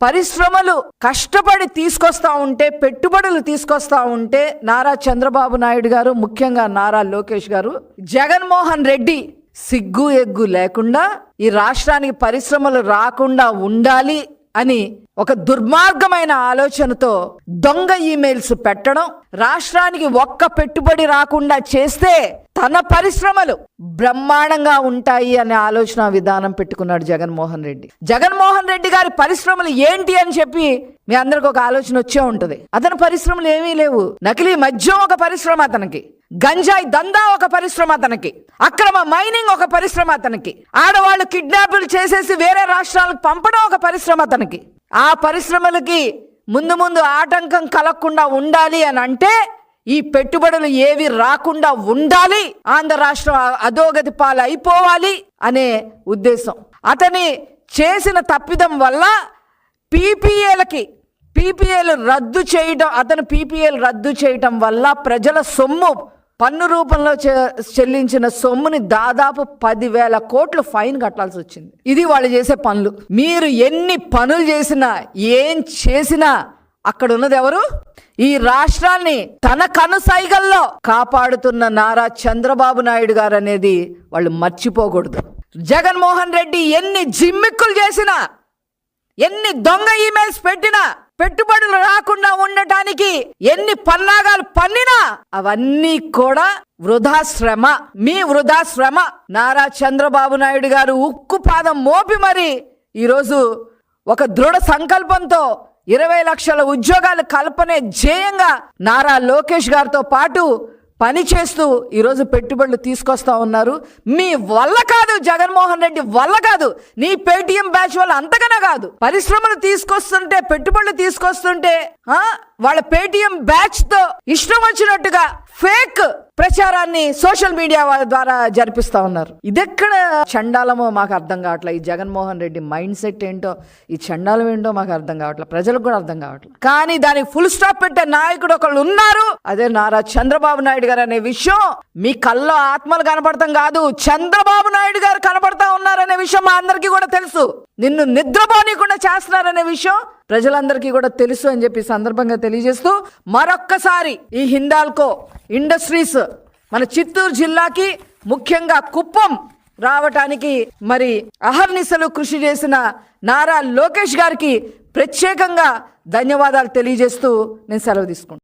పరిశ్రమలు కష్టపడి తీసుకొస్తా ఉంటే పెట్టుబడులు తీసుకొస్తా ఉంటే నారా చంద్రబాబు నాయుడు గారు ముఖ్యంగా నారా లోకేష్ గారు జగన్మోహన్ రెడ్డి సిగ్గు ఎగ్గు లేకుండా ఈ రాష్ట్రానికి పరిశ్రమలు రాకుండా ఉండాలి అని ఒక దుర్మార్గమైన ఆలోచనతో దొంగ ఈమెయిల్స్ పెట్టడం రాష్ట్రానికి ఒక్క పెట్టుబడి రాకుండా చేస్తే తన పరిశ్రమలు బ్రహ్మాండంగా ఉంటాయి అనే ఆలోచన విధానం పెట్టుకున్నాడు జగన్మోహన్ రెడ్డి. జగన్మోహన్ రెడ్డి గారి పరిశ్రమలు ఏంటి అని చెప్పి మీ అందరికి ఒక ఆలోచన వచ్చే ఉంటుంది. అతని పరిశ్రమలు ఏమీ లేవు. నకిలీ మద్యం ఒక పరిశ్రమ అతనికి. గంజాయి దందా ఒక పరిశ్రమ అతనికి. అక్రమ మైనింగ్ ఒక పరిశ్రమ అతనికి. ఆడవాళ్ళు కిడ్నాపులు చేసేసి వేరే రాష్ట్రాలకు పంపడం ఒక పరిశ్రమ అతనికి. ఆ పరిశ్రమలకి ముందు ముందు ఆటంకం కలగకుండా ఉండాలి అని అంటే ఈ పెట్టుబడులు ఏవి రాకుండా ఉండాలి ఆంధ్ర రాష్ట్రం అధోగతి పాలు అయిపోవాలి అనే ఉద్దేశం. అతని చేసిన తప్పిదం వల్ల పీపీఏలకి పీపీఏలు రద్దు చేయడం అతను పీపీఏలు రద్దు చేయటం వల్ల ప్రజల సొమ్ము పన్ను రూపంలో చె- చెల్లించిన సొమ్ముని దాదాపు పదివేల కోట్లు ఫైన్ కట్టాల్సి వచ్చింది. ఇది వాళ్ళు చేసే పనులు. మీరు ఎన్ని పనులు చేసినా ఏం చేసినా అక్కడ ఉన్నది ఎవరు ఈ రాష్ట్రాన్ని తన కనుసైగల్లో కాపాడుతున్న నారా చంద్రబాబు నాయుడు గారు అనేది వాళ్ళు మర్చిపోకూడదు. జగన్మోహన్ రెడ్డి ఎన్ని జిమ్మిక్కులు చేసినా ఎన్ని దొంగ ఈమెయిల్స్ పెట్టినా పెట్టుబడులు రాకుండా ఉండటానికి ఎన్ని పన్నాగాలు పన్నినా అవన్నీ కూడా వృధా శ్రమ మీ వృధా శ్రమ నారా చంద్రబాబు నాయుడు గారు ఉక్కు పాదం మోపి మరి ఈరోజు ఒక దృఢ సంకల్పంతో ఇరవై లక్షల ఉద్యోగాలు కల్పనే ధ్యేయంగా నారా లోకేష్ గారితో పాటు పని చేస్తూ ఈరోజు పెట్టుబడులు తీసుకొస్తా ఉన్నారు. మీ వల్ల కాదు జగన్మోహన్ రెడ్డి వల్ల కాదు నీ పేటిఎం బ్యాచ్ వల్ల అంతకన్నా కాదు. పరిశ్రమలు తీసుకొస్తుంటే పెట్టుబడులు తీసుకొస్తుంటే వాళ్ళ పేటిఎం బ్యాచ్తో ఇష్టం వచ్చినట్టుగా ఫేక్ ప్రచారాన్ని సోషల్ మీడియా ద్వారా జరిపిస్తా ఉన్నారు. ఇదెక్కడ చండాలమో మాకు అర్థం కావట్లేదు ఈ జగన్మోహన్ రెడ్డి మైండ్ సెట్ ఏంటో ఈ చండాలం ఏంటో మాకు అర్థం కావట్లేదు ప్రజలకు కూడా అర్థం కావట్లేదు కానీ దానికి ఫుల్ స్టాప్ పెట్టే నాయకుడు ఒకళ్ళు ఉన్నారు. అదే నారా చంద్రబాబు నాయుడు గారు అనే విషయం మీ కల్లో ఆత్మలు కనపడతాం కాదు చంద్రబాబు నాయుడు గారు కనపడతా ఉన్నారనే విషయం మా అందరికీ కూడా తెలుసు. నిన్ను నిద్రపోనీయకుండా చేస్తున్నారనే విషయం ప్రజలందరికీ కూడా తెలుసు అని చెప్పి సందర్భంగా తెలియజేస్తూ మరొక్కసారి ఈ హిందాల్కో ఇండస్ట్రీస్ మన చిత్తూరు జిల్లాకి ముఖ్యంగా కుప్పం రావటానికి మరి అహర్నిశలు కృషి చేసిన నారా లోకేష్ గారికి ప్రత్యేకంగా ధన్యవాదాలు తెలియజేస్తూ నేను సెలవు తీసుకుంటాను